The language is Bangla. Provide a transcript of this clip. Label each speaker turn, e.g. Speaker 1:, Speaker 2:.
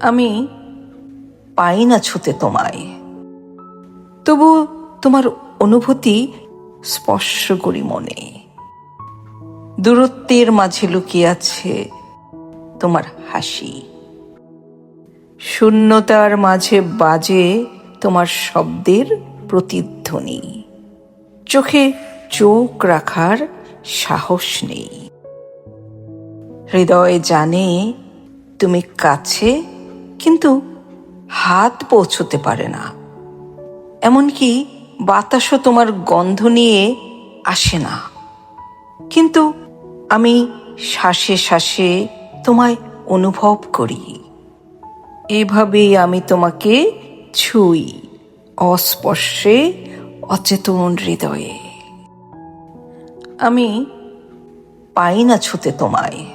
Speaker 1: আমি পাই না ছুতে তোমায়। তবু তোমার অনুভূতি স্পর্শ করি মনে। দূরত্বের মাঝে লুকিয়ে আছে তোমার হাসি। শূন্যতার মাঝে বাজে তোমার শব্দের প্রতিধ্বনি। চোখে চোখ রাখার সাহস নেই। হৃদয় জানে তুমি কাছে কিন্তু হাত পৌঁছতে পারে না। এমনকি বাতাসও তোমার গন্ধ নিয়ে আসে না। কিন্তু আমি শ্বাসে শ্বাসে তোমায় অনুভব করি। এভাবেই আমি তোমাকে ছুই অস্পর্শে অচেতন হৃদয়ে। আমি পাই না ছুতে তোমায়।